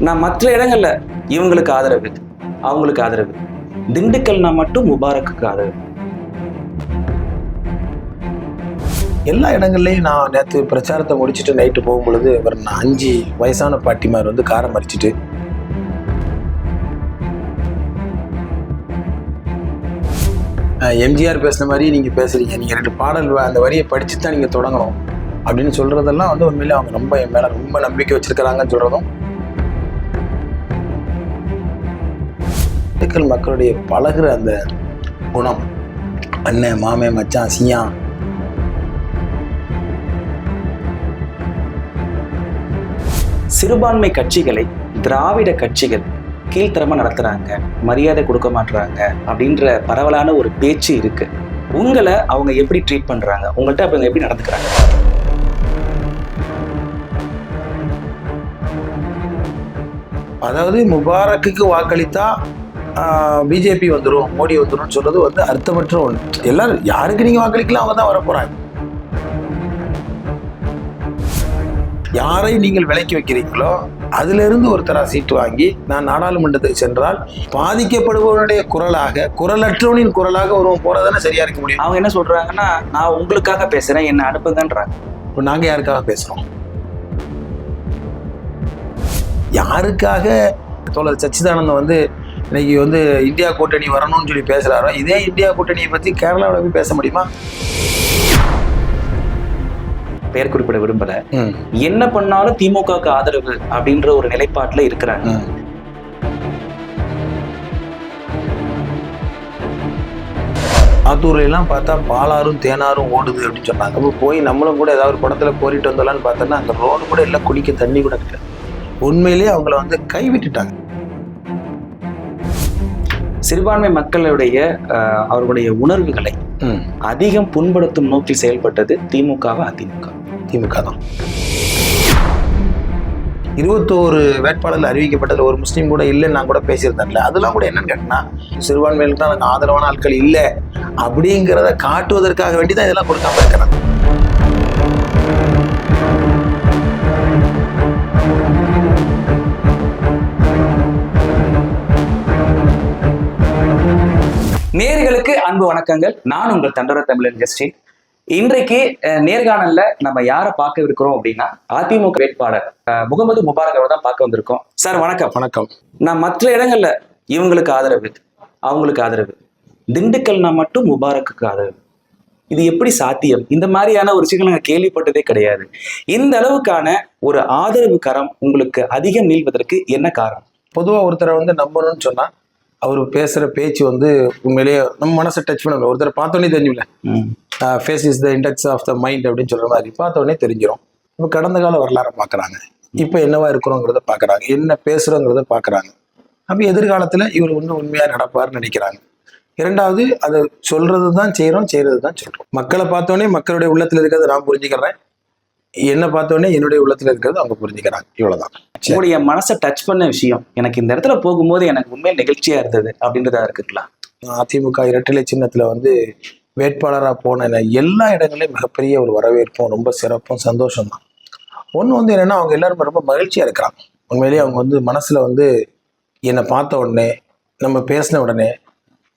நான் மற்ற இடங்கள்ல இவங்களுக்கு ஆதரவு அவங்களுக்கு ஆதரவு திண்டுக்கல்னா மட்டும் முபாரக்குக்கு ஆதரவு எல்லா இடங்கள்லையும் நான் நேற்று பிரச்சாரத்தை முடிச்சுட்டு நைட்டு போகும்பொழுது ஒரு நான் அஞ்சு வயசான பாட்டிமார் வந்து காரை மறிச்சிட்டு எம்ஜிஆர் பேசுன மாதிரி நீங்கள் பேசுகிறீங்க நீங்கள் ரெண்டு பாடல் அந்த வரியை படிச்சு தான் நீங்கள் தொடங்கணும் அப்படின்னு சொல்கிறதெல்லாம் வந்து உண்மையிலே அவங்க ரொம்ப என் மேலே ரொம்ப நம்பிக்கை வச்சுருக்கிறாங்கன்னு சொல்கிறதும் திண்டுக்கல் மக்களுடைய பழகுற அந்த குணம். அண்ணன் மாமே மச்சான் சியா. சிறுபான்மை கட்சிகளை திராவிட கட்சிகள் கீழ்த்தரமாக நடத்துறாங்க மரியாதை கொடுக்க மாட்றாங்க அப்படின்ற பரவலான ஒரு பேச்சு இருக்கு. உங்களை அவங்க எப்படி ட்ரீட் பண்றாங்க? உங்கள்கிட்ட அவங்க எப்படி நடந்துக்கிறாங்க? அதாவது முபாரக்குக்கு வாக்களித்தா பிஜேபி வந்துடும் மோடி வந்துடும் சொல்றது வந்து அர்த்தமற்ற ஒன்று. எல்லாரும் யாருக்கு நீங்க வாக்களிக்கலாம் அவங்க தான் வரப்போறாங்க. யாரை நீங்கள் விலைக்கு வைக்கிறீங்களோ அதுல இருந்து ஒருத்தரா சீட்டு வாங்கி நான் நாடாளுமன்றத்துக்கு சென்றால் பாதிக்கப்படுபவனுடைய குரலாக குரலற்றவனின் குரலாக ஒருவன் போறதானே சரியா இருக்க முடியும். அவங்க என்ன சொல்றாங்கன்னா நான் உங்களுக்காக பேசுறேன் என்ன அனுப்புங்கன்றாங்க. இப்போ நாங்க யாருக்காக பேசுறோம்? யாருக்காக? தோழர் சச்சிதானந்தம் வந்து இன்னைக்கு வந்து இந்தியா கூட்டணி வரணும்னு சொல்லி பேசுறாரோ? இதே இந்தியா கூட்டணியை பத்தி கேரளாவில் போய் பேச முடியுமா? பெயர் குறிப்பிட விரும்பல. என்ன பண்ணாலும் திமுகவுக்கு ஆதரவு அப்படின்ற ஒரு நிலைப்பாட்டுல இருக்கிறாங்க. எல்லாம் பார்த்தா பாலாறும் தேனாரும் ஓடுது அப்படின்னு சொன்னாங்க. அப்போ போய் நம்மளும் கூட ஏதாவது ஒரு படத்துல கோரிட்டு வந்தோம்லான்னு பார்த்தோன்னா அந்த ரோடு கூட இல்லை குடிக்க தண்ணி கூட இல்லை உண்மையிலேயே அவங்கள வந்து கைவிட்டுட்டாங்க. சிறுபான்மை மக்களுடைய அவர்களுடைய உணர்வுகளை அதிகம் புண்படுத்தும் நோக்கில் செயல்பட்டது திமுகவா அதிமுக? திமுக தான். இருபத்தோரு வேட்பாளர்கள் அறிவிக்கப்பட்டதுல ஒரு முஸ்லீம் கூட இல்லைன்னு நான் கூட பேசியிருந்தேன்ல. அதெல்லாம் கூட என்னன்னு கேட்டேன்னா சிறுபான்மையிலுக்கு தான் எனக்கு ஆதரவான ஆட்கள் இல்லை அப்படிங்கிறத காட்டுவதற்காக வேண்டி தான் இதெல்லாம் கொடுக்காம இருக்கிறாங்க நேர்களுக்கு அன்பு வணக்கங்கள். நான் உங்கள் தண்டர தமிழன் ஜஸ்டின். இன்றைக்கு நேர்காணல்ல நம்ம யாரை பார்க்க இருக்கிறோம் அப்படின்னா அதிமுக வேட்பாளர் முகமது முபாரக் அவரை தான் பார்க்க வந்திருக்கோம். சார் வணக்கம். வணக்கம். நான் மற்ற இடங்கள்ல இவங்களுக்கு ஆதரவு அவங்களுக்கு ஆதரவு. திண்டுக்கல்னா மட்டும் முபாரக்குக்கு ஆதரவு. இது எப்படி சாத்தியம்? இந்த மாதிரியான ஒரு விஷயங்கள் நாங்கள் கேள்விப்பட்டதே கிடையாது. இந்த அளவுக்கான ஒரு ஆதரவு கரம் உங்களுக்கு அதிகம் நீள்வதற்கு என்ன காரணம்? பொதுவாக ஒருத்தரை வந்து நம்பணும்னு சொன்னா அவர் பேசுற பேச்சு வந்து உண்மையிலேயே நம்ம மனசை டச் பண்ணணும் ஒருத்தரை பார்த்தோன்னே தெரிஞ்சுல face is the index of the mind அப்படின்னு சொல்ற மாதிரி பார்த்தோன்னே தெரிஞ்சிடும் இப்போ கடந்த கால வரலாறை பார்க்குறாங்க. இப்போ என்னவா இருக்கிறோங்கிறத பார்க்குறாங்க. என்ன பேசுகிறோங்கிறத பார்க்குறாங்க. அப்போ எதிர்காலத்தில் இவர் வந்து உண்மையாக நடப்பார்னு நினைக்கிறாங்க. இரண்டாவது அதை சொல்றது தான் செய்கிறோம் செய்கிறது தான் சொல்கிறோம் மக்களை பார்த்தோன்னே மக்களுடைய உள்ளத்தில் இருக்கிறத நான் புரிஞ்சுக்கிறேன். என்னை பார்த்தோன்னே என்னுடைய உள்ளத்தில் இருக்கிறது அவங்க புரிஞ்சுக்கிறாங்க. இவ்வளவுதான். சரி. உங்களுடைய மனசை டச் பண்ண விஷயம் எனக்கு இந்த இடத்துல போகும்போது எனக்கு உண்மையில் நெகிழ்ச்சியா இருந்தது அப்படின்றதா இருக்குங்களா? அதிமுக இரட்டலை சின்னத்துல வந்து வேட்பாளராக போன எல்லா இடங்களையும் மிகப்பெரிய ஒரு வரவேற்பும் ரொம்ப சிறப்பும் சந்தோஷம் தான். ஒன்று வந்து என்னன்னா அவங்க எல்லாரும் ரொம்ப மகிழ்ச்சியா இருக்கிறாங்க. உண்மையிலேயே அவங்க வந்து மனசுல வந்து என்னை பார்த்த உடனே நம்ம பேசின உடனே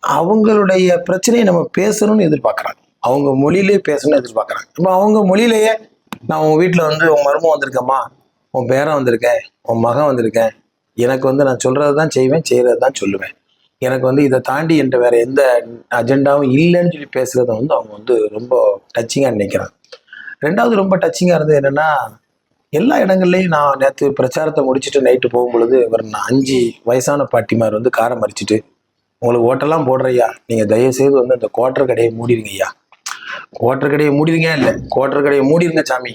அவங்களுடைய பிரச்சனையை நம்ம பேசணும்னு எதிர்பார்க்குறாங்க. அவங்க மொழியிலே பேசணும்னு எதிர்பார்க்குறாங்க. இப்போ அவங்க மொழியிலேயே நான் உன் வீட்டில் வந்து உன் மருமம் வந்திருக்கேம்மா. உன் பேரன் வந்திருக்கேன். உன் மகன் வந்திருக்கேன். எனக்கு வந்து நான் சொல்கிறது தான் செய்வேன் செய்கிறது தான் சொல்லுவேன். எனக்கு வந்து இதை தாண்டி என்ற வேறு எந்த அஜெண்டாவும் இல்லைன்னு சொல்லி பேசுகிறத வந்து அவங்க வந்து ரொம்ப டச்சிங்காக நினைக்கிறாங்க. ரெண்டாவது ரொம்ப டச்சிங்காக இருந்தது என்னென்னா எல்லா இடங்கள்லையும் நான் நேற்று பிரச்சாரத்தை முடிச்சுட்டு நைட்டு போகும்பொழுது ஒரு நான் அஞ்சு வயசான பாட்டிமார் வந்து காரை மறிச்சிட்டு உங்களுக்கு ஓட்டெல்லாம் போடுறையா நீங்கள் தயவு செய்து வந்து அந்த குவார்டர் கடையை மூடிடுங்க ஐயா குவார்டர் கடையை மூடிடுங்க. இல்லை குவார்டர் கடையை மூடிடுங்க சாமி.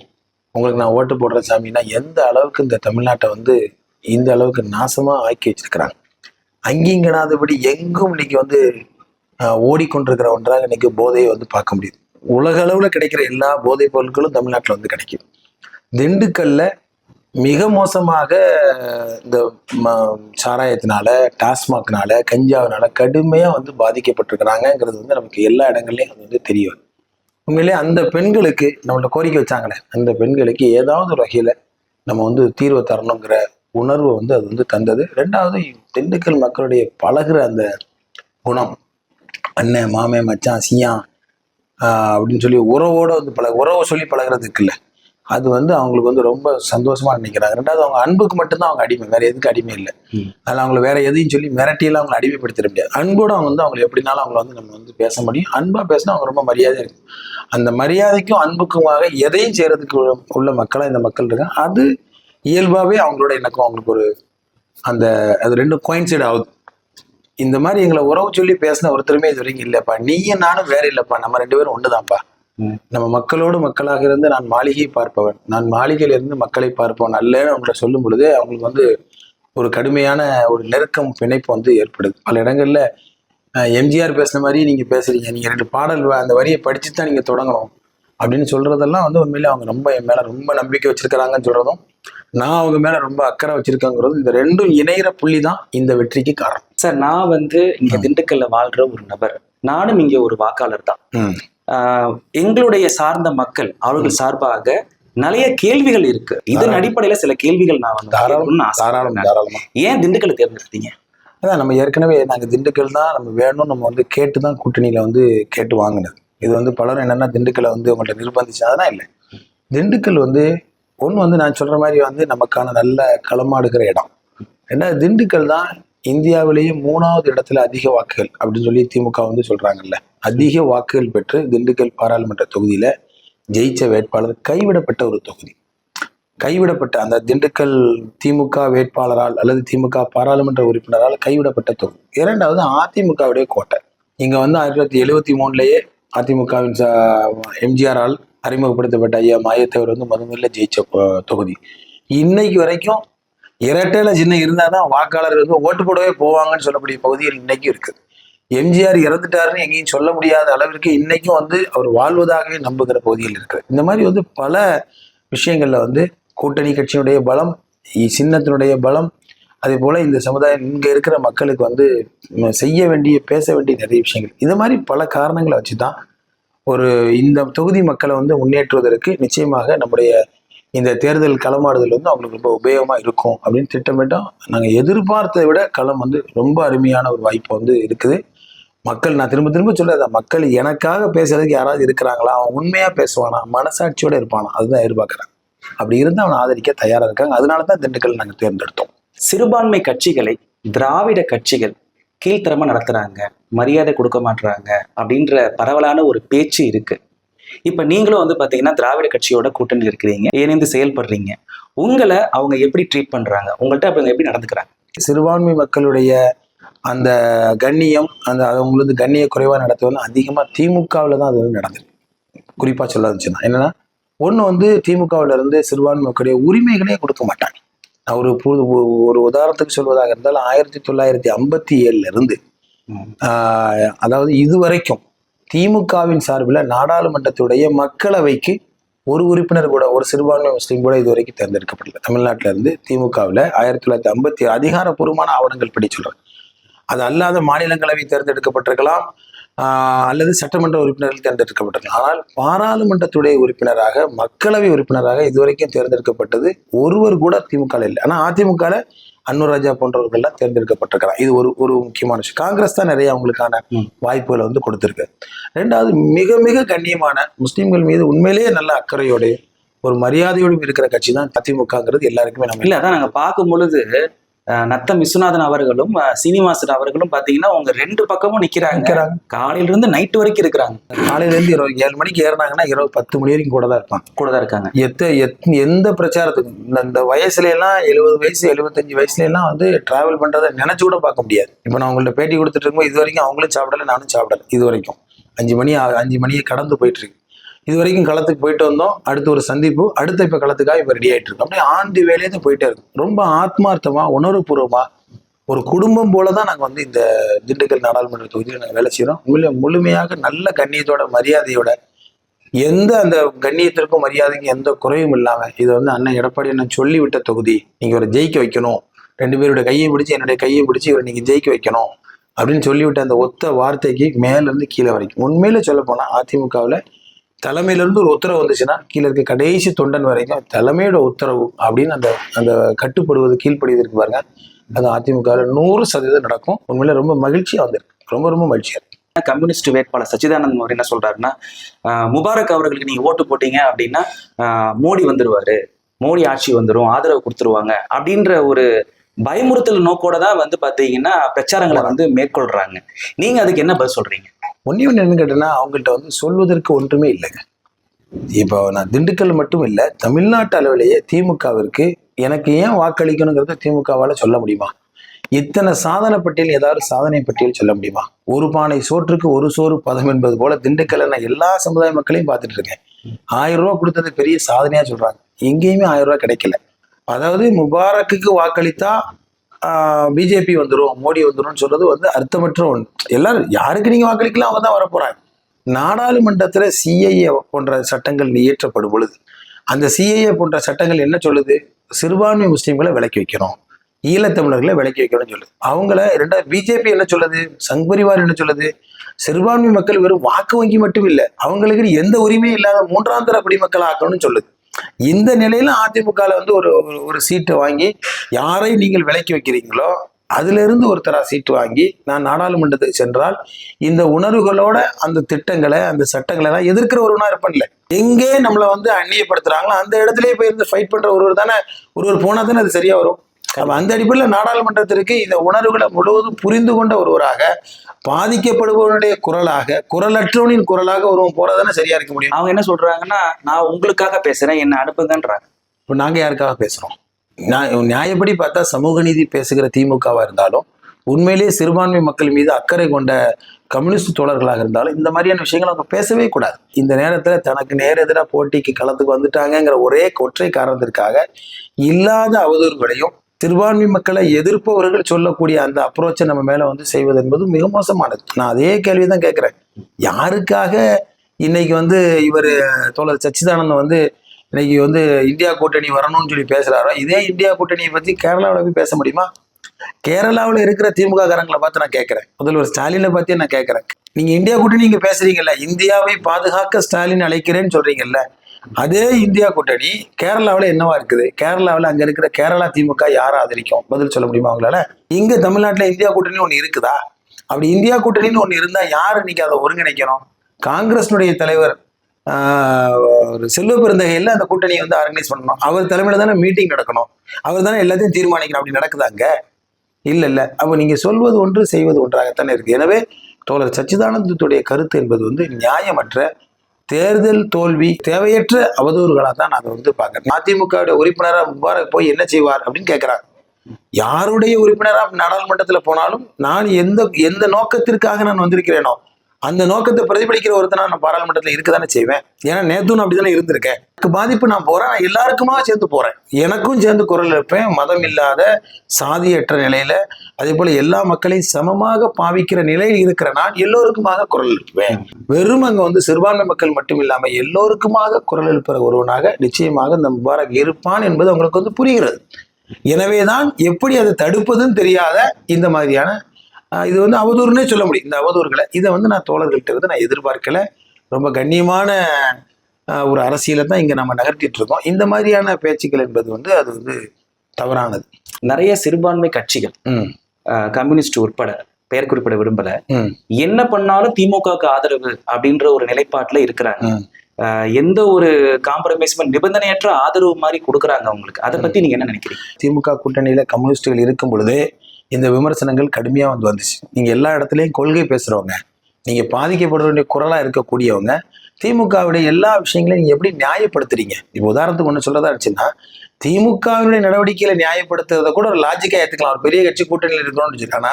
உங்களுக்கு நான் ஓட்டு போடுற சாமின்னா எந்த அளவுக்கு இந்த தமிழ்நாட்டை வந்து இந்த அளவுக்கு நாசமாக ஆக்கி வச்சிருக்கிறாங்க? அங்கீங்கனாதபடி எங்கும் இன்னைக்கு வந்து ஆஹ், ஓடிக்கொண்டிருக்கிற ஒன்றாக இன்னைக்கு போதையை வந்து பார்க்க முடியுது. உலக அளவில் கிடைக்கிற எல்லா போதைப் பொருட்களும் தமிழ்நாட்டில் வந்து கிடைக்கும் திண்டுக்கல்ல மிக மோசமாக இந்த ம- சாராயத்தினால டாஸ்மாக்னால கஞ்சாவினால கடுமையாக வந்து பாதிக்கப்பட்டிருக்கிறாங்கங்கிறது வந்து நமக்கு எல்லா இடங்கள்லையும் அது வந்து தெரியும் உண்மையிலே அந்த பெண்களுக்கு நம்மள்ட்ட கோரிக்கை வச்சாங்களே அந்த பெண்களுக்கு ஏதாவது ஒரு வகையில் நம்ம வந்து தீர்வு தரணுங்கிற உணர்வு வந்து அது வந்து தந்தது. ரெண்டாவது திண்டுக்கல் மக்களுடைய பழகுற அந்த குணம் அண்ணன் மாமே மச்சான் சியான் அப்படின்னு சொல்லி உறவோட வந்து பழக உறவை சொல்லி பழகுறது இருக்குல்ல அது வந்து அவங்களுக்கு வந்து ரொம்ப சந்தோஷமா நினைக்கிறாங்க. ரெண்டாவது அவங்க அன்புக்கு மட்டும்தான் அவங்க அடிமை. வேற எதுக்கு அடிமை இல்லை. ம். அதில் அவங்கள வேற எதையும் சொல்லி மிரட்டியெல்லாம் அவங்களை அடிமைப்படுத்திட முடியாது. அன்போடு அவங்க வந்து அவங்களை எப்படினாலும் அவங்கள வந்து நம்ம வந்து பேச முடியும். அன்பா பேசினா அவங்க ரொம்ப மரியாதை இருக்கும். அந்த மரியாதைக்கும் அன்புக்குமாக எதையும் செய்யறதுக்கு உள்ள- மக்களாக இந்த மக்கள் இருக்காங்க. அது இயல்பாகவே அவங்களோட எனக்கும் அவங்களுக்கு ஒரு அந்த அது ரெண்டும் கோயின்சைட் ஆகுது. இந்த மாதிரி எங்களை உறவு சொல்லி பேசின ஒருத்தருமே இது வரைக்கும் இல்லைப்பா நீயும் நானும் வேற இல்லைப்பா நம்ம ரெண்டு பேரும் ஒண்ணுதான்ப்பா. ம். நம்ம மக்களோடு மக்களாக இருந்து நான் மாளிகையை பார்ப்பவன். நான் மாளிகையில இருந்து மக்களை பார்ப்பவன் அல்லன்னு அவங்கள சொல்லும் பொழுது அவங்களுக்கு வந்து ஒரு கடுமையான ஒரு நெருக்கம் பிணைப்பு வந்து ஏற்படுது. பல இடங்கள்ல எம்ஜிஆர் பேசுன மாதிரி நீங்க பேசுறீங்க. நீங்க ரெண்டு பாடல் அந்த வரியை படிச்சு தான் நீங்க தொடங்கணும் அப்படின்னு சொல்றதெல்லாம் வந்து உண்மையிலே அவங்க ரொம்ப என் மேல ரொம்ப நம்பிக்கை வச்சிருக்கிறாங்கன்னு சொல்றதும் நான் அவங்க மேல ரொம்ப அக்கறை வச்சிருக்கேங்கிறதும் இந்த ரெண்டும் இணையிற புள்ளி தான் இந்த வெற்றிக்கு காரணம். சார் நான் வந்து இங்க திண்டுக்கல்ல வாழ்ற ஒரு நபர். நானும் இங்க ஒரு வாக்காளர் தான். எங்களுடைய சார்ந்த மக்கள் அவர்கள் சார்பாக நிறைய கேள்விகள் இருக்கு. இதன். அடிப்படையில சில கேள்விகள் நான் வந்து தாராளம் தாராளம் ஏன் திண்டுக்கல்லை தேர்ந்தெடுத்தீங்க? அதான் நம்ம ஏற்கனவே நாங்கள் திண்டுக்கல் தான் நம்ம வேணும் நம்ம வந்து கேட்டு தான் கூட்டணியில் வந்து கேட்டு வாங்கினது. இது வந்து பலரும் என்னென்னா திண்டுக்கலை வந்து உங்கள்ட்ட நிர்பந்திச்சு அதெல்லாம் இல்லை. திண்டுக்கல் வந்து ஒன்று வந்து நான் சொல்கிற மாதிரி வந்து நமக்கான நல்ல களமாடுகிற இடம். ரெண்டாவது திண்டுக்கல் தான் இந்தியாவிலேயே மூணாவது இடத்துல அதிக வாக்குகள் அப்படின்னு சொல்லி திமுக வந்து சொல்கிறாங்கல்ல அதிக வாக்குகள் பெற்று திண்டுக்கல் பாராளுமன்ற தொகுதியில் ஜெயிச்ச வேட்பாளர் கைவிடப்பட்ட ஒரு தொகுதி. கைவிடப்பட்ட அந்த திண்டுக்கல் திமுக வேட்பாளரால் அல்லது திமுக பாராளுமன்ற உறுப்பினரால் கைவிடப்பட்ட தொகுதி. இரண்டாவது அதிமுகவுடைய கோட்டை. இங்க வந்து ஆயிரத்தி தொள்ளாயிரத்தி எழுவத்தி மூணுலயே அதிமுகவின் எம்ஜிஆரால் அறிமுகப்படுத்தப்பட்ட ஐயா மாயத்தேவர் வந்து முதல்ல ஜெயிச்ச தொகுதி. இன்னைக்கு வரைக்கும் இரட்டையில சின்ன இருந்தாதான் வாக்காளர்கள் வந்து ஓட்டு போடவே போவாங்கன்னு சொல்லக்கூடிய பகுதிகள் இன்னைக்கும் இருக்குது எம்ஜிஆர் இறந்துட்டாருன்னு எங்கேயும் சொல்ல முடியாத அளவிற்கு இன்னைக்கும் வந்து அவர் வாழ்வதாகவே நம்புகிற பகுதியில் இருக்குது இந்த மாதிரி வந்து பல விஷயங்களில் வந்து கூட்டணி கட்சியினுடைய பலம் இ- சின்னத்தினுடைய பலம் அதே போல் இந்த சமுதாயம் இங்கே இருக்கிற மக்களுக்கு வந்து செய்ய வேண்டிய பேச வேண்டிய நிறைய விஷயங்கள். இது மாதிரி பல காரணங்களை வச்சு தான் ஒரு இந்த தொகுதி மக்களை வந்து முன்னேற்றுவதற்கு நிச்சயமாக நம்முடைய இந்த தேர்தல் களமாடுதல் வந்து அவங்களுக்கு ரொம்ப உபயோகமாக இருக்கும் அப்படின்னு திட்டமிட்டோம் நாங்கள் எதிர்பார்த்ததை விட களம் வந்து ரொம்ப அருமையான ஒரு வாய்ப்பு வந்து இருக்குது. மக்கள் நான் திரும்ப திரும்ப சொல்ல மக்கள் எனக்காக பேசுறதுக்கு யாராவது இருக்கிறாங்களா? அவன் உண்மையா பேசுவானா? மனசாட்சியோட இருப்பானா? அதுதான் எதிர்பார்க்குறேன். அப்படி இருந்து அவனை ஆதரிக்க தயாரா இருக்காங்க. அதனால தான் திண்டுக்கல் நாங்கள் தேர்ந்தெடுத்தோம். சிறுபான்மை கட்சிகளை திராவிட கட்சிகள் கீழ்த்தரமா நடத்துறாங்க. மரியாதை கொடுக்க மாட்றாங்க அப்படின்ற பரவலான ஒரு பேச்சு இருக்கு. இப்ப நீங்களும் வந்து பாத்தீங்கன்னா திராவிட கட்சியோட கூட்டணி இருக்கிறீங்க. இணைந்து செயல்படுறீங்க. உங்களை அவங்க எப்படி ட்ரீட் பண்றாங்க? உங்கள்கிட்ட அவங்க எப்படி நடந்துக்கிறாங்க? சிறுபான்மை மக்களுடைய அந்த கண்ணியம் அந்த அவங்களுக்கு கண்ணிய குறைவாக நடத்துவது அதிகமாக திமுகவில் தான் அது வந்து நடந்தது. குறிப்பாக சொல்ல இருந்துச்சுன்னா என்னன்னா ஒன்று வந்து திமுகவில் இருந்து சிறுபான்மை மக்களுடைய உரிமைகளே கொடுக்க மாட்டாங்க. நான் ஒரு புது ஒரு உதாரணத்துக்கு சொல்வதாக இருந்தால் ஆயிரத்தி தொள்ளாயிரத்தி ஐம்பத்தி ஏழுல இருந்து ம். ஆஹ், அதாவது இதுவரைக்கும் திமுகவின் சார்பில் நாடாளுமன்றத்துடைய மக்களவைக்கு ஒரு உறுப்பினர் கூட ஒரு சிறுபான்மை முஸ்லீம் கூட இதுவரைக்கும் தேர்ந்தெடுக்கப்படல. தமிழ்நாட்டில இருந்து திமுகவில் ஆயிரத்தி தொள்ளாயிரத்தி ஐம்பத்தி அதிகாரப்பூர்வமான ஆவணங்கள் படி சொல்றேன். அது அல்லாத மாநிலங்களவை தேர்ந்தெடுக்கப்பட்டிருக்கலாம் அல்லது சட்டமன்ற உறுப்பினர்கள் தேர்ந்தெடுக்கப்பட்டிருக்கலாம். ஆனால் பாராளுமன்றத்துடைய உறுப்பினராக மக்களவை உறுப்பினராக இதுவரைக்கும் தேர்ந்தெடுக்கப்பட்டது ஒருவர் கூட திமுக இல்லை. ஆனால் அதிமுக அன்வர் ராஜா போன்றவர்கள்லாம் தேர்ந்தெடுக்கப்பட்டிருக்கிறாங்க. இது ஒரு ஒரு முக்கியமான விஷயம். காங்கிரஸ் தான் நிறைய அவங்களுக்கான. வாய்ப்புகளை வந்து கொடுத்துருக்கு. ரெண்டாவது மிக மிக கண்ணியமான முஸ்லிம்கள் மீது உண்மையிலேயே நல்ல அக்கறையோடு ஒரு மரியாதையோடும் இருக்கிற கட்சி தான் அதிமுகங்கிறது எல்லாருக்குமே நம்ம இல்ல அதான் நாங்க பார்க்கும் பொழுது நத்தம் விஸ்வநாதன் அவர்களும் சீனிவாசன் அவர்களும் பாத்தீங்கன்னா உங்க ரெண்டு பக்கமும் நிக்கிறாங்க. காலையில இருந்து நைட் வரைக்கும் இருக்கிறாங்க. காலையில இருந்து இரவு ஏழு மணிக்கு ஏறினாங்கன்னா இரவு பத்து மணி வரைக்கும் கூட தான் இருப்பாங்க. கூட தான் இருக்காங்க. எத்த எத் எந்த பிரச்சாரத்துக்கும் இந்த- வயசுல எல்லாம் எழுபது வயசு எழுபத்தஞ்சு வயசுல எல்லாம் வந்து டிராவல் பண்றதை நினைச்சு கூட பார்க்க முடியாது. இப்போ நான் உங்கள்ட்ட பேட்டி கொடுத்துட்டு இருக்கும்போது இது வரைக்கும் அவங்களும் சாப்பிடல நானும் சாப்பிடல இது வரைக்கும். அஞ்சு மணி அஞ்சு மணியை கடந்து போயிட்டு இருக்கு. இது வரைக்கும் களத்துக்கு போயிட்டு வந்தோம். அடுத்து ஒரு சந்திப்பு. அடுத்த இப்போ களத்துக்காக இப்போ ரெடி ஆகிட்டு இருக்கோம் அப்படியே ஆண்டு வேலையே தான் போயிட்டே இருக்கும் ரொம்ப ஆத்மார்த்தமாக உணர்வுபூர்வமாக ஒரு குடும்பம் போல தான் நாங்கள் வந்து இந்த திண்டுக்கல் நாடாளுமன்ற தொகுதியில் நாங்கள் வேலை செய்கிறோம் உங்களை முழுமையாக நல்ல கண்ணியத்தோட மரியாதையோட எந்த அந்த கண்ணியத்திற்கும் மரியாதைக்கும் எந்த குறையும் இல்லாமல் இது வந்து அண்ணன் எடப்பாடி அண்ணன் சொல்லிவிட்ட தொகுதி. நீங்கள் ஒரு ஜெயிக்க வைக்கணும். ரெண்டு பேருடைய கையை பிடிச்சி என்னுடைய கையை பிடிச்சி இவரை நீங்கள் ஜெயிக்க வைக்கணும் அப்படின்னு சொல்லிவிட்ட அந்த ஒத்த வார்த்தைக்கு மேலேருந்து கீழே வரைக்கும். உண்மையில சொல்ல போனால் அதிமுகவில் தலைமையிலேருந்து ஒரு உத்தரவு வந்துச்சுன்னா கீழே இருக்க கடைசி தொண்டன் வரைக்கும் தலைமையோட உத்தரவு அப்படின்னு அந்த அந்த கட்டுப்படுவது கீழ்ப்படிவது இருக்கு பாருங்க. அது அதிமுகவில் நூறு சதவீதம் நடக்கும். உண்மையில ரொம்ப மகிழ்ச்சியாக வந்திருக்கு. ரொம்ப ரொம்ப மகிழ்ச்சியாக இருக்கு. கம்யூனிஸ்ட் வேட்பாளர் சச்சிதானந்த் அவர் என்ன சொல்றாருன்னா முபாரக் அவர்களுக்கு நீங்க ஓட்டு போட்டீங்க அப்படின்னா மோடி வந்துருவாரு. மோடி ஆட்சி வந்துடும் ஆதரவு கொடுத்துருவாங்க. அப்படின்ற ஒரு பயமுறுத்தல் நோக்கோட தான் வந்து பாத்தீங்கன்னா பிரச்சாரங்களை வந்து மேற்கொள்றாங்க. நீங்க அதுக்கு என்ன பதில் சொல்றீங்க? ஒன்னே ஒன்று என்னன்னு கேட்டேன்னா அவங்கள்ட்ட வந்து சொல்வதற்கு ஒன்றுமே இல்லைங்க. இப்போ நான் திண்டுக்கல் மட்டும் இல்லை தமிழ்நாட்டு அளவிலேயே திமுகவிற்கு எனக்கு ஏன் வாக்களிக்கணுங்கிறத திமுகவால சொல்ல முடியுமா? இத்தனை சாதனை பட்டியல் ஏதாவது சாதனை பட்டியல் சொல்ல முடியுமா? ஒரு பானை சோற்றுக்கு ஒரு சோறு பதம் என்பது போல திண்டுக்கல்ல நான் எல்லா சமுதாய மக்களையும் பார்த்துட்டு இருக்கேன். ஆயிரம் ரூபா கொடுத்தது பெரிய சாதனையா சொல்றாங்க. எங்கேயுமே ஆயிரம் ரூபாய் கிடைக்கல. அதாவது முபாரக்குக்கு வாக்களித்தா பிஜேபி வந்துடும் மோடி வந்துடும் சொல்றது வந்து அர்த்தமற்ற ஒன்று எல்லாரும் யாருக்கு நீங்க வாக்களிக்கலாம் அவன் தான் வரப்போறாங்க நாடாளுமன்றத்தில் சிஐஏ போன்ற சட்டங்கள் இயற்றப்படும் பொழுது அந்த சிஐஏ போன்ற சட்டங்கள் என்ன சொல்லுது? சிறுபான்மை முஸ்லீம்களை விலக்கி வைக்கணும். ஈழத்தமிழர்களை விலக்கி வைக்கணும்னு சொல்லுது. அவங்கள ரெண்டாவது பிஜேபி என்ன சொல்லுது? சங்பரிவார் என்ன சொல்லுது? சிறுபான்மை மக்கள் வெறும் வாக்கு வங்கி மட்டும் இல்லை அவங்களுக்கு எந்த உரிமையும் இல்லாத மூன்றாம் தர குடிமக்கள் ஆக்கணும்னு சொல்லுது. இந்த நிலையில அதிமுகவில் வந்து ஒரு ஒரு- சீட்டை வாங்கி யாரை நீங்கள் விலக்கி வைக்கிறீங்களோ அதுல இருந்து ஒருத்தரா சீட்டு வாங்கி நான் நாடாளுமன்றத்துக்கு சென்றால் இந்த உணர்வுகளோட அந்த திட்டங்களை அந்த சட்டங்களை எல்லாம் எதிர்க்கிற ஒருவனா இருப்பேன்ல. எங்கே நம்மளை வந்து அந்நியப்படுத்துறாங்களோ அந்த இடத்துலயே போய் இருந்து ஃபைட் பண்ற ஒருவர் தானே ஒருவர் போனா தானே அது சரியா வரும். அப்ப அந்த அடிப்படையில் நாடாளுமன்றத்திற்கு இந்த உணர்வுகளை முழுவதும் புரிந்து கொண்ட ஒருவராக பாதிக்கப்படுபவனுடைய குரலாக குரலற்றவனின் குரலாக ஒருவன் போறதானே சரியா இருக்க முடியும்? அவங்க என்ன சொல்றாங்கன்னா நான் உங்களுக்காக பேசுறேன் என்ன அனுப்புங்கன்றாங்க. இப்போ நாங்க யாருக்காக பேசுறோம்? நியாய- நியாயப்படி பார்த்தா சமூக நீதி பேசுகிற திமுகவா இருந்தாலும் உண்மையிலேயே சிறுபான்மை மக்கள் மீது அக்கறை கொண்ட கம்யூனிஸ்ட் தோழர்களாக இருந்தாலும் இந்த மாதிரியான விஷயங்கள் அவங்க பேசவே கூடாது. இந்த நேரத்துல தனக்கு நேர எதிராக போட்டிக்கு களத்துக்கு வந்துட்டாங்கங்கிற ஒரே ஒற்றை காரணத்திற்காக இல்லாத அவதூறுகளையும் சிறுபான்மை மக்களை எதிர்ப்பவர்கள் சொல்லக்கூடிய அந்த அப்ரோச்சை நம்ம மேலே வந்து செய்வது என்பது மிக மோசமானது. நான் அதே கேள்வி தான் கேட்குறேன். யாருக்காக இன்னைக்கு வந்து இவர் தோழர் சச்சிதானந்தம் வந்து இன்னைக்கு வந்து இந்தியா கூட்டணி வரணும்னு சொல்லி பேசுகிறாரோ இதே இந்தியா கூட்டணியை பற்றி கேரளாவில் போய் பேச முடியுமா? கேரளாவில் இருக்கிற திமுக காரங்களை பார்த்து நான் கேட்குறேன். முதல்வர் ஸ்டாலினை பற்றி நான் கேட்குறேன். நீங்கள் இந்தியா கூட்டணி நீங்கள் பேசுகிறீங்கல்ல இந்தியாவை பாதுகாக்க ஸ்டாலின் அழைக்கிறேன்னு சொல்கிறீங்கல்ல அதே இந்தியா கூட்டணி கேரளாவில் என்னவா இருக்குது? கேரளாவில் அங்க இருக்கிற கேரளா திமுக யாரை ஆதரிக்கும்? பதில் சொல்ல முடியுமா அவங்களால இங்கே தமிழ்நாட்டில் இந்தியா கூட்டணி ஒன்று இருக்குதா? அப்படி இந்தியா கூட்டணின்னு ஒன்று இருந்தால் யார் இன்னைக்கு அதை ஒருங்கிணைக்கணும்? காங்கிரஸ்னுடைய தலைவர் ஆஹ், ஒரு செல்வ பெருந்தகையில் அந்த கூட்டணியை வந்து ஆர்கனைஸ் பண்ணணும். அவர் தலைமையில தானே மீட்டிங் நடக்கணும். அவர் தானே எல்லாத்தையும் தீர்மானிக்கணும். அப்படி நடக்குதாங்க இல்லை இல்லை. அப்போ நீங்க சொல்வது ஒன்று செய்வது ஒன்றாகத்தானே இருக்குது எனவே தோழர் சச்சிதானந்தத்துடைய கருத்து என்பது வந்து நியாயமற்ற தேர்தல் தோல்வி தேவையற்ற அவதூறுகளாக தான் நான் அதை வந்து பார்க்குறேன். அதிமுக உறுப்பினராக முபாரக் போய் என்ன செய்வார் அப்படின்னு கேட்குறாங்க. யாருடைய உறுப்பினராக நாடாளுமன்றத்தில் போனாலும் நான் எந்த எந்த நோக்கத்திற்காக நான் வந்திருக்கிறேனோ அந்த நோக்கத்தை பிரதிபலிக்கிற ஒருத்தனா நான் பாராளுமன்றத்தில் இருக்க தானே செய்வேன். ஏன்னா நேத்தும் அப்படி தானே இருந்திருக்கேன். எனக்கு பாதிப்பு நான் போகிறேன் நான் எல்லாருக்குமா சேர்ந்து போகிறேன் எனக்கும் சேர்ந்து குரல் இருப்பேன் மதம் இல்லாத சாதியற்ற நிலையில் அதே போல் எல்லா மக்களையும் சமமாக பாவிக்கிற நிலையில் இருக்கிற நான் எல்லோருக்குமாக குரல் எழுப்புவேன். வெறும் அங்கே வந்து சிறுபான்மை மக்கள் மட்டும் இல்லாமல் எல்லோருக்குமாக குரல் எழுப்புற ஒருவனாக நிச்சயமாக இந்த முபாரக் இருப்பான் என்பது அவங்களுக்கு வந்து புரிகிறது. எனவேதான் எப்படி அதை தடுப்பதுன்னு தெரியாத இந்த மாதிரியான இது வந்து அவதூறுனே சொல்ல முடியும். இந்த அவதூறுகளை இதை வந்து நான் தோழர்கள்ட்ட இருந்து நான் எதிர்பார்க்கல. ரொம்ப கண்ணியமான ஒரு அரசியலை தான் இங்க நம்ம நகர்த்திட்டு இருக்கோம். இந்த மாதிரியான பேச்சுக்கள் என்பது வந்து அது வந்து தவறானது. நிறைய சிறுபான்மை கட்சிகள் கம்யூனிஸ்ட் உட்பட பெயர் குறிப்பிட விரும்பல. என்ன பண்ணாலும் திமுகவுக்கு ஆதரவு அப்படின்ற ஒரு நிலைப்பாட்டுல இருக்கிறாங்க. எந்த ஒரு காம்ப்ரமைஸ்மெண்ட் நிபந்தனையற்ற ஆதரவு மாதிரி கொடுக்குறாங்க அவங்களுக்கு. அதை பத்தி நீங்க என்ன நினைக்கிறீங்க? திமுக கூட்டணியில கம்யூனிஸ்டுகள் இருக்கும் பொழுதே இந்த விமர்சனங்கள் கடுமையா வந்து வந்துச்சு. நீங்க எல்லா இடத்துலயும் கொள்கை பேசுறவங்க நீங்க பாதிக்கப்பட வேண்டிய குரலா இருக்கக்கூடியவங்க திமுகவுடைய எல்லா விஷயங்களையும் நீங்க எப்படி நியாயப்படுத்துறீங்க? இப்போ உதாரணத்துக்கு ஒண்ணு சொல்றதா இருந்துச்சுன்னா திமுகவினுடைய நடவடிக்கைகளை நியாயப்படுத்துறத கூட ஒரு லாஜிக்கா ஏத்துக்கலாம். ஒரு பெரிய கட்சி கூட்டணியில் இருக்கணும்னு சொல்லி ஆனா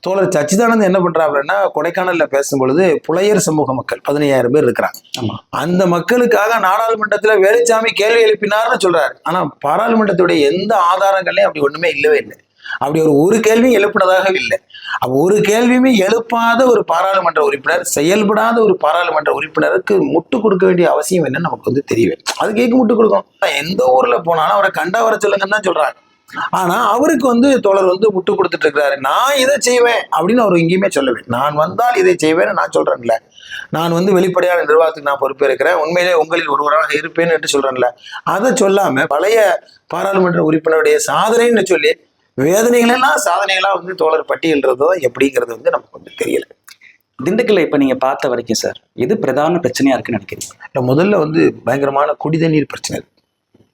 தோழர் சச்சிதானந்த் என்ன பண்றாருன்னா கொடைக்கானல்ல பேசும்பொழுது புலையர் சமூக மக்கள் பதினையாயிரம் பேர் இருக்கிறாங்க. ஆமா. அந்த மக்களுக்காக நாடாளுமன்றத்துல வேலுச்சாமி கேள்வி எழுப்பினார்னு சொல்றாரு. ஆனா பாராளுமன்றத்துடைய எந்த ஆதாரங்கள்லயும் அப்படி ஒண்ணுமே இல்லவே இல்லை. அப்படி ஒரு ஒரு கேள்வியும் எழுப்பினதாக இல்லை. ஒரு கேள்வியுமே எழுப்பாத ஒரு பாராளுமன்ற உறுப்பினர் செயல்படாத ஒரு பாராளுமன்ற உறுப்பினருக்கு முட்டு கொடுக்க வேண்டிய அவசியம் என்னன்னு நமக்கு வந்து தெரியவே அது கேட்க முட்டு கொடுக்கும். எந்த ஊர்ல போனாலும் அவரை கண்டா வர சொல்லுங்கன்னு தான் சொல்றாங்க ஆனா அவருக்கு வந்து தோழர் வந்து முட்டு கொடுத்துட்டு இருக்கிறாரு. நான் இதை செய்வேன் அப்படின்னு அவர் எங்கேயுமே சொல்லவே நான் வந்தால் இதை செய்வேன்னு நான் சொல்றேன்ல. நான் வந்து வெளிப்படையான நிர்வாகத்துக்கு நான் பொறுப்பேற்கிறேன் உண்மையிலே உங்களில் ஒருவராக இருப்பேன் என்று சொல்றேன்ல. அதை சொல்லாம பழைய பாராளுமன்ற உறுப்பினருடைய சாதனைன்னு சொல்லி வேதனைகளெல்லாம் சாதனைகளாக வந்து தோழர் பட்டியல்றதோ தான் எப்படிங்கிறது வந்து நமக்கு வந்து தெரியல. திண்டுக்கல்ல இப்போ நீங்கள் பார்த்த வரைக்கும் சார் எது பிரதான பிரச்சனையா இருக்குன்னு நினைக்கிறீங்க? இல்ல, முதல்ல வந்து பயங்கரமான குடிதண்ணீர் பிரச்சனை.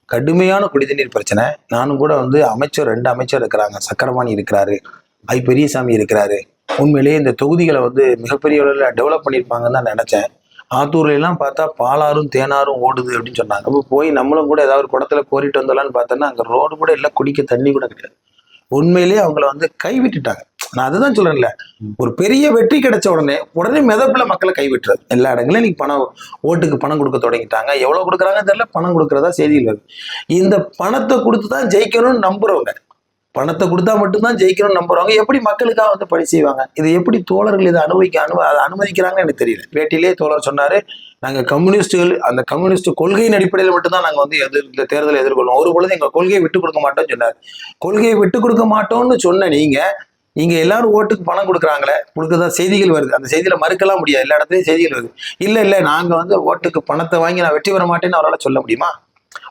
கடுமையான குடிதண்ணீர் பிரச்சனை. நானும் கூட வந்து அமைச்சர் ரெண்டு அமைச்சர் இருக்கிறாங்க. சக்கரபாணி இருக்கிறாரு. ஐ. பெரியசாமி இருக்கிறாரு. உண்மையிலேயே இந்த தொகுதிகளை வந்து மிகப்பெரிய அளவில் டெவலப் பண்ணியிருப்பாங்கன்னு தான் நினச்சேன். ஆத்தூர்லாம் பார்த்தா பாலாறும் தேனாரும் ஓடுது அப்படின்னு சொன்னாங்க. அப்போ போய் நம்மளும் கூட ஏதாவது ஒரு குடத்துல கோரிட்டு வந்தலாம்னு பார்த்தோன்னா அங்கே ரோடு கூட இல்லை குடிக்க தண்ணி கூட கிடையாது. உண்மையிலேயே அவங்கள வந்து கைவிட்டுட்டாங்க. நான் அதுதான் சொல்றேன்ல. ஒரு பெரிய வெற்றி கிடைச்ச உடனே உடனே மிதப்புல மக்களை கைவிட்டுறது. எல்லா இடங்களும் இன்னைக்கு பணம் ஓட்டுக்கு பணம் கொடுக்க தொடங்கிட்டாங்க. எவ்வளவு கொடுக்குறாங்கன்னு தெரியல பணம் கொடுக்கறதா செய்தியில் வருது. இந்த பணத்தை கொடுத்து தான் ஜெயிக்கணும்னு நம்புறவங்க பணத்தை கொடுத்தா மட்டும்தான் ஜெயிக்கணும்னு நம்புறவங்க எப்படி மக்களுக்காக வந்து பணி செய்வாங்க? இது எப்படி தோழர்கள் இதை அனுபவிக்க அனு அதை அனுமதிக்கிறாங்கன்னு எனக்கு தெரியல. பேட்டியிலே தோழர் சொன்னாரு நாங்க கம்யூனிஸ்டுகள் அந்த கம்யூனிஸ்ட் கொள்கையின் அடிப்படையில் மட்டும்தான் நாங்கள் வந்து எதிர் இந்த தேர்தலை எதிர்கொள்வோம். ஒரு பொழுது எங்கள் கொள்கையை விட்டு கொடுக்க மாட்டோம்னு சொன்னார். கொள்கையை விட்டு கொடுக்க மாட்டோம்னு சொன்ன நீங்க நீங்கள் எல்லாரும் ஓட்டுக்கு பணம் கொடுக்குறாங்களே கொடுக்கறதா செய்திகள் வருது. அந்த செய்தியில மறுக்கலாம் முடியாது. எல்லா இடத்துலையும் செய்திகள் வருது. இல்ல இல்ல நாங்க வந்து ஓட்டுக்கு பணத்தை வாங்கி நான் வெற்றி பெற மாட்டேன்னு அவரால் சொல்ல முடியுமா?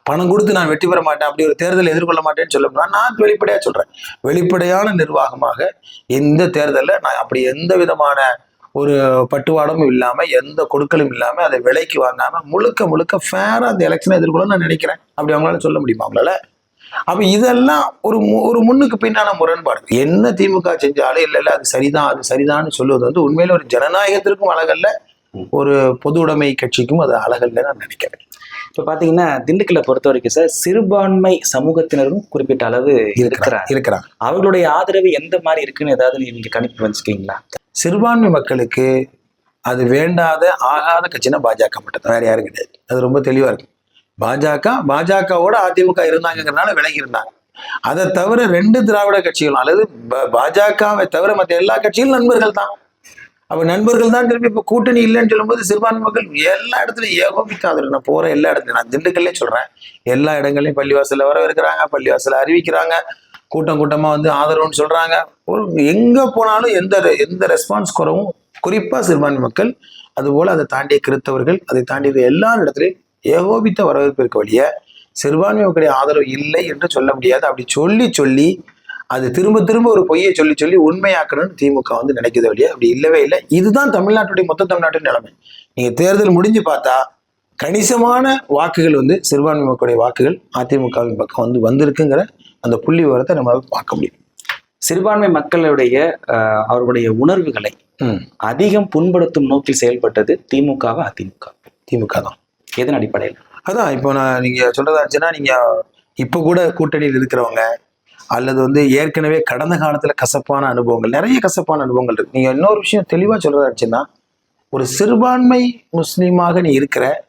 பணம் கொடுத்து நான் வெற்றி பெற மாட்டேன் அப்படி ஒரு தேர்தலை எதிர்கொள்ள மாட்டேன்னு சொல்ல நான் வெளிப்படையாக சொல்கிறேன் வெளிப்படையான நிர்வாகமாக எந்த தேர்தலில் நான் அப்படி எந்த விதமான ஒரு பட்டுவாடமும் இல்லாமல் எந்த கொடுக்கலும் இல்லாமல் அதை விலைக்கு வாங்காமல் முழுக்க முழுக்க ஃபேராக அந்த எலெக்ஷனை எதிர்கொள்ள நான் நினைக்கிறேன். அப்படி அவங்களால சொல்ல முடியுமா அவங்களால? அப்போ இதெல்லாம் ஒரு மு- ஒரு முன்னுக்கு பின்னான முரண்பாடு. என்ன திமுக செஞ்சாலும் இல்லை இல்லை அது சரிதான் அது சரிதான்னு சொல்லுவது வந்து உண்மையில ஒரு ஜனநாயகத்திற்கும் அழகல்ல. ஒரு பொது உடைமை கட்சிக்கும் அது அழகல்ல நான் நினைக்கிறேன். இப்ப பாத்தீங்கன்னா திண்டுக்கல்லை பொறுத்த வரைக்கும் சார் சிறுபான்மை சமூகத்தினரும் குறிப்பிட்ட அளவு இருக்கிறாங்க. இருக்கிறாங்க அவர்களுடைய ஆதரவு எந்த மாதிரி இருக்குன்னு ஏதாவது நீங்க கணிப்பு வச்சுக்கீங்களா சிறுபான்மை மக்களுக்கு அது வேண்டாத ஆகாத கட்சினா பாஜக மட்டும் வேற யாரும் கிடையாது. அது ரொம்ப தெளிவா இருக்கு. பாஜக பாஜகவோட அதிமுக இருந்தாங்கிறதுனால விலகி இருந்தாங்க அதை தவிர ரெண்டு திராவிட கட்சிகளும் அல்லது பாஜகவை தவிர மற்ற எல்லா கட்சிகளும் நண்பர்கள் தான். அப்போ நண்பர்கள் தான் திரும்பி இப்போ கூட்டணி இல்லைன்னு சொல்லும்போது சிறுபான்மை மக்கள் எல்லா இடத்துலையும் ஏகோபிக்காது. நான் போகிற எல்லா இடத்துலையும் நான் திண்டுக்கல்லே சொல்கிறேன் எல்லா இடங்கள்லையும் பள்ளிவாசலில் வரவேற்கிறாங்க இருக்கிறாங்க அறிவிக்கிறாங்க. கூட்டம் கூட்டமாக வந்து ஆதரவுன்னு சொல்கிறாங்க ஒரு எங்கே போனாலும் எந்த எந்த ரெஸ்பான்ஸ் குறவும் குறிப்பாக சிறுபான்மை மக்கள். அதுபோல் அதை தாண்டிய கிறித்தவர்கள் அதை தாண்டிய எல்லா இடத்துலையும் ஏகோபித்த வரவேற்பு இருக்க வழிய சிறுபான்மை மக்களுடைய ஆதரவு இல்லை என்று சொல்ல முடியாது. அப்படி சொல்லி சொல்லி அது திரும்ப திரும்ப ஒரு பொய்யை சொல்லி சொல்லி உண்மையாக்கணும்னு திமுக வந்து நினைக்குது வழியா அப்படி இல்லவே இல்லை. இதுதான் தமிழ்நாட்டுடைய மொத்த தமிழ்நாட்டின் நிலைமை. நீங்க தேர்தல் முடிஞ்சு பார்த்தா கணிசமான வாக்குகள் வந்து சிறுபான்மை மக்களுடைய வாக்குகள் அதிமுகவின் பக்கம் வந்து வந்திருக்குங்கிற அந்த புள்ளி விவரத்தை நம்மளால பார்க்க முடியும். சிறுபான்மை மக்களுடைய ஆஹ், அவர்களுடைய உணர்வுகளை அதிகம் புண்படுத்தும் நோக்கில் செயல்பட்டது திமுகவா அதிமுக? திமுக தான். எதன் அடிப்படையில்? அதான் இப்போ நான் நீங்க சொல்றதாச்சுன்னா நீங்க இப்போ கூட கூட்டணியில் இருக்கிறவங்க அல்லது வந்து ஏற்கனவே கடந்த காலத்துல கசப்பான அனுபவங்கள் நிறைய கசப்பான அனுபவங்கள் இருக்கு. நீங்க இன்னொரு விஷயம் தெளிவா சொல்றதாச்சுன்னா ஒரு சிறுபான்மை முஸ்லீமாக நீ இருக்கிற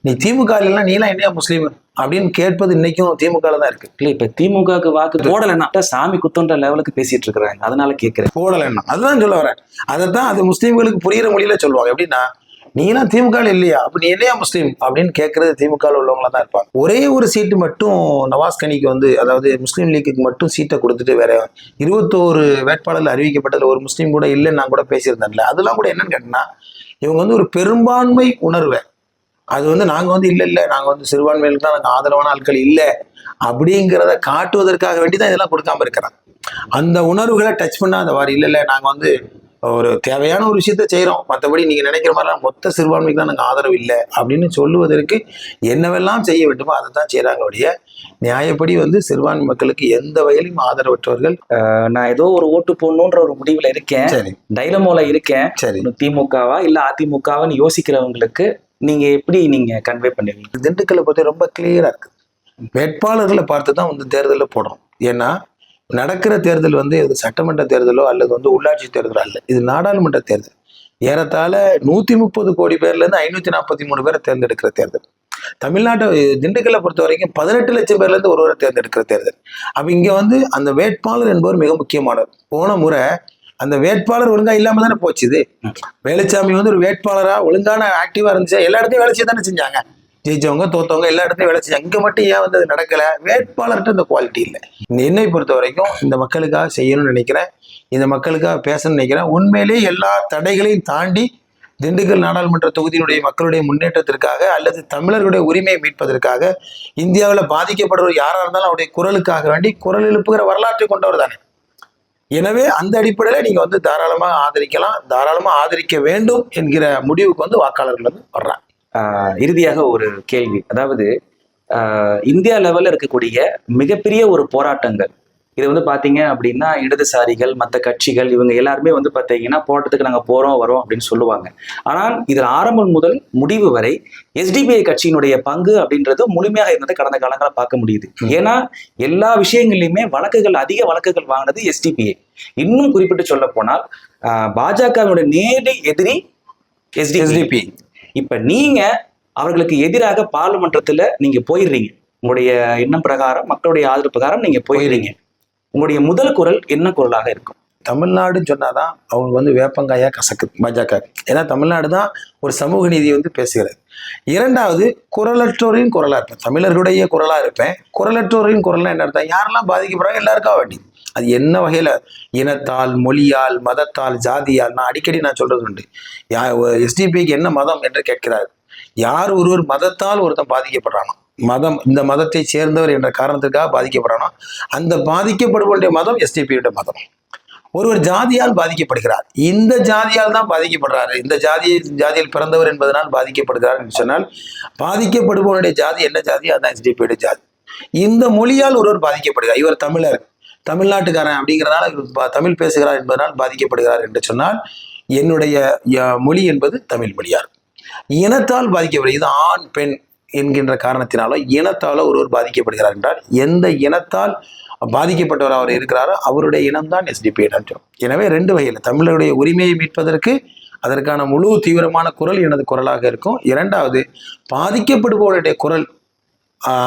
நீ திமுக இல்லைன்னா நீலாம் என்னையா முஸ்லீம் அப்படின்னு கேட்பது இன்னைக்கும் திமுக தான் இருக்கு. இல்ல இப்ப திமுகவுக்கு வாக்கு போடலைன்னா சாமி குத்தன்ற லெவலுக்கு பேசிட்டு இருக்கிறாங்க. அதனால கேக்குறேன். போடலைன்னா. அதுதான் சொல்ல வரேன். அதைத்தான் அது முஸ்லீம்களுக்கு புரியுற மொழியில சொல்லுவாங்க. எப்படின்னா நீலாம் திமுக இல்லையா? அப்ப நீ இல்லையா முஸ்லீம்? அப்படின்னு கேட்கறது திமுக உள்ளவங்களா தான் இருப்பாங்க. ஒரே ஒரு சீட்டு மட்டும் நவாஸ் கனிக்கு வந்து அதாவது முஸ்லீம் லீக்குக்கு மட்டும் சீட்டை கொடுத்துட்டு வேற இருபத்தோரு வேட்பாளர்கள் அறிவிக்கப்பட்டதுல ஒரு முஸ்லீம் கூட இல்லைன்னு நான் கூட பேசியிருந்தேன்ல. அதெல்லாம் கூட என்னன்னு கேட்டேன்னா இவங்க வந்து ஒரு பெரும்பான்மை உணர்வை. அது வந்து நாங்கள் வந்து இல்லை இல்லை. நாங்கள் வந்து சிறுபான்மைகளுக்கு தான் நாங்கள் ஆதரவான ஆட்கள் இல்லை. அப்படிங்கிறத காட்டுவதற்காக வேண்டி தான் இதெல்லாம் கொடுக்காம இருக்கிறாங்க. அந்த உணர்வுகளை டச் பண்ணாத வாரி இல்லை இல்லை. நாங்கள் வந்து ஒரு தேவையான ஒரு விஷயத்த செய்றோம். மற்றபடி நீங்க நினைக்கிற மாதிரிலாம் மொத்த சிறுபான்மைக்கு தான் நாங்க ஆதரவு இல்லை அப்படின்னு சொல்லுவதற்கு என்னவெல்லாம் செய்ய வேண்டுமோ அதை தான் செய்யறாங்க ஒழிய நியாயப்படி வந்து சிறுபான்மை மக்களுக்கு எந்த வகையிலும் ஆதரவற்றவர்கள் நான் ஏதோ ஒரு ஓட்டு போடணுன்ற ஒரு முடிவுல இருக்கேன். சரி. டைலமோல இருக்கேன். சரி. திமுகவா இல்ல அதிமுகவான்னு யோசிக்கிறவங்களுக்கு நீங்க எப்படி நீங்க கன்வே பண்ணுவீங்க? திண்டுக்கல்லை பத்தி ரொம்ப கிளியரா இருக்கு. வேட்பாளர்களை பார்த்து தான் வந்து தேர்தலில் போடுறோம். ஏன்னா நடக்கிற தேர்தல் வந்து இது சட்டமன்ற தேர்தலோ அல்லது வந்து உள்ளாட்சி தேர்தலோ அல்ல. இது நாடாளுமன்ற தேர்தல். ஏறத்தாழ நூத்தி முப்பது கோடி பேர்லேருந்து ஐநூற்றி ஐநூத்தி நாற்பத்தி மூணு பேரை தேர்ந்தெடுக்கிற தேர்தல். தமிழ்நாட்டை திண்டுக்கல்லை பொறுத்த வரைக்கும் பதினெட்டு லட்சம் பேர்லேருந்து ஒருவரை தேர்ந்தெடுக்கிற தேர்தல். அப்போ இங்க வந்து அந்த வேட்பாளர் என்பவர் மிக முக்கியமானவர். போன முறை அந்த வேட்பாளர் ஒழுங்கா இல்லாம தானே போச்சு இது. வேலுச்சாமி வந்து ஒரு வேட்பாளரா ஒழுங்கான ஆக்டிவா இருந்துச்சு. எல்லா இடத்தையும் வேலை செய்ய தானே செஞ்சாங்க. ஜெயிச்சவங்க தோத்தவங்க எல்லா இடத்துலையும் வேலை செஞ்சாங்க இங்கே மட்டும் ஏன் வந்து அது நடக்கலை? வேட்பாளர்கிட்ட இந்த குவாலிட்டி இல்லை. இந்த என்னை பொறுத்த வரைக்கும் இந்த மக்களுக்காக செய்யணும்னு நினைக்கிறேன். இந்த மக்களுக்காக பேசணும்னு நினைக்கிறேன். உண்மையிலேயே எல்லா தடைகளையும் தாண்டி திண்டுக்கல் நாடாளுமன்ற தொகுதியினுடைய மக்களுடைய முன்னேற்றத்திற்காக அல்லது தமிழர்களுடைய உரிமையை மீட்பதற்காக இந்தியாவில் பாதிக்கப்படுறவர் யாராக இருந்தாலும் அவருடைய குரலுக்காக வேண்டி குரல் எழுப்புகிற வரலாற்றை கொண்டவர் தானே. எனவே அந்த அடிப்படையில் நீங்கள் வந்து தாராளமாக ஆதரிக்கலாம். தாராளமாக ஆதரிக்க வேண்டும் என்கிற முடிவுக்கு வந்து வாக்காளர்கள் வந்து வர்றாங்க. இறுதியாக ஒரு கேள்வி. அதாவது இந்தியா லெவல்ல இருக்கக்கூடிய மிகப்பெரிய ஒரு போராட்டங்கள். இது வந்து பாத்தீங்க அப்படின்னா இடதுசாரிகள் மற்ற கட்சிகள் இவங்க எல்லாருமே வந்து பாத்தீங்கன்னா போராட்டத்துக்கு நாங்க போறோம் வரோம் அப்படின்னு சொல்லுவாங்க. ஆனால் இதில் ஆரம்பம் முதல் முடிவு வரை எஸ்டிபிஐ கட்சியினுடைய பங்கு அப்படின்றது முழுமையாக இருந்ததை கடந்த காலங்களில் பார்க்க முடியுது. ஏன்னா எல்லா விஷயங்கள்லையுமே வழக்குகள் அதிக வழக்குகள் வாங்கினது எஸ்டிபிஐ இன்னும் குறிப்பிட்டு சொல்ல போனால் பாஜகவினுடைய நேரடி எதிரி எஸ்டிபி எஸ்டிபி இப்போ நீங்கள் அவர்களுக்கு எதிராக பாராளுமன்றத்தில் நீங்கள் போயிடுறீங்க. உங்களுடைய எண்ணம் பிரகாரம் மக்களுடைய ஆதரவு பிரகாரம் நீங்கள் போயிடுறீங்க. உங்களுடைய முதல் குரல் என்ன குரலாக இருக்கும்? தமிழ்நாடுன்னு சொன்னாதான் அவங்க வந்து வேப்பங்காயா கசக்குது பாஜக. ஏன்னா தமிழ்நாடு தான் ஒரு சமூக நீதியை வந்து பேசுகிறது. இரண்டாவது குரலற்றோரின் குரலாக இருப்பேன். தமிழர்களுடைய குரலாக இருப்பேன். குரலற்றோரின் குரல்னா என்ன அர்த்தம்? யாரெல்லாம் பாதிக்கப்படுறாங்க எல்லாருக்கா வேண்டியது. அது என்ன வகையில? இனத்தால் மொழியால் மதத்தால் ஜாதியால் நான் அடிக்கடி நான் சொல்றது உண்டு. யா எஸ்டிபிக்கு என்ன மதம் என்று கேட்கிறார். யார் ஒருவர் மதத்தால் ஒருத்தன் பாதிக்கப்படுறானோ மதம் இந்த மதத்தை சேர்ந்தவர் என்ற காரணத்திற்காக பாதிக்கப்படுறானோ அந்த பாதிக்கப்படுவனுடைய மதம் எஸ்டிபியுடைய மதம். ஒருவர் ஜாதியால் பாதிக்கப்படுகிறார். இந்த ஜாதியால் தான் பாதிக்கப்படுறாரு. இந்த ஜாதியை ஜாதியில் பிறந்தவர் என்பதனால் பாதிக்கப்படுகிறார் என்று சொன்னால் பாதிக்கப்படுபவனுடைய ஜாதி என்ன ஜாதி? அதுதான் எஸ்டிபியுடைய ஜாதி. இந்த மொழியால் ஒருவர் பாதிக்கப்படுகிறார். இவர் தமிழர். தமிழ்நாட்டுக்காரன் அப்படிங்கிறனால இவர் பா- தமிழ் பேசுகிறார் என்பதனால் பாதிக்கப்படுகிறார் என்று சொன்னால் என்னுடைய ய- மொழி என்பது தமிழ் மொழியார் இனத்தால் பாதிக்கப்படுகிறது. ஆண் பெண் என்கின்ற காரணத்தினாலோ இனத்தாலோ ஒருவர் பாதிக்கப்படுகிறார் என்றால் எந்த இனத்தால் பாதிக்கப்பட்டவர் அவர் இருக்கிறாரோ அவருடைய இனம்தான் எஸ்டிபி இடம் எனவே ரெண்டு வகையில் தமிழருடைய உரிமையை மீட்பதற்கு அதற்கான முழு தீவிரமான குரல் எனது குரலாக இருக்கும். இரண்டாவது பாதிக்கப்படுபவருடைய குரல்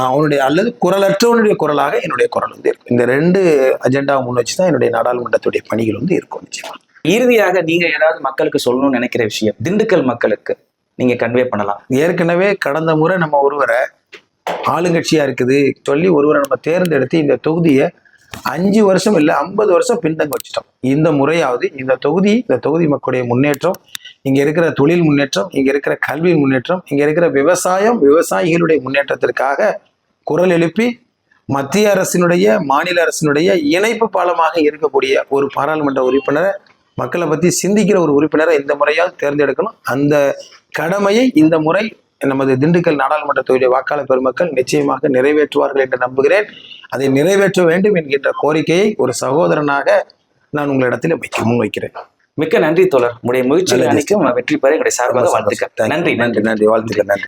அவனுடைய அல்லது குரலற்றவனுடைய குரலாக என்னுடைய குரல் வந்து இருக்கும் இந்த ரெண்டு அஜெண்டாவை முன் வச்சு தான் என்னுடைய நாடாளுமன்றத்துடைய பணிகள் வந்து இருக்கும் நிச்சயமா. இறுதியாக நீங்க ஏதாவது மக்களுக்கு சொல்லணும்னு நினைக்கிற விஷயம் திண்டுக்கல் மக்களுக்கு நீங்க கன்வே பண்ணலாம். ஏற்கனவே கடந்த முறை நம்ம ஒருவரை ஆளுங்கட்சியா இருக்குது சொல்லி ஒருவரை நம்ம தேர்ந்தெடுத்து இந்த தொகுதியை அஞ்சு வருஷம் இல்லை ஐம்பது வருஷம் பின்தங்க வச்சுட்டோம். இந்த முறையாவது இந்த தொகுதி இந்த தொகுதி மக்களுடைய முன்னேற்றம் இங்கே இருக்கிற தொழில் முன்னேற்றம் இங்கே இருக்கிற கல்வி முன்னேற்றம் இங்கே இருக்கிற விவசாயம் விவசாயிகளுடைய முன்னேற்றத்திற்காக குரல் எழுப்பி மத்திய அரசினுடைய மாநில அரசினுடைய இணைப்பு பாலமாக இருக்கக்கூடிய ஒரு பாராளுமன்ற உறுப்பினரை மக்களை பற்றி சிந்திக்கிற ஒரு உறுப்பினரை இந்த முறையால் தேர்ந்தெடுக்கணும். அந்த கடமையை இந்த முறை நமது திண்டுக்கல் நாடாளுமன்ற தொகுதிய வாக்காளர் பெருமக்கள் நிச்சயமாக நிறைவேற்றுவார்கள் என்று நம்புகிறேன். அதை நிறைவேற்ற வேண்டும் என்கின்ற கோரிக்கையை ஒரு சகோதரனாக நான் உங்களிடத்தில் வைக்க முன்வைக்கிறேன். மிக்க நன்றி தோழர். முயற்சிகள் நல்லது. அனைக்கும் வெற்றி பெற எங்களுடைய சார்பாக வாழ்த்துக்கள். நன்றி. நன்றி நன்றி. வாழ்த்துக்கள். நன்றி.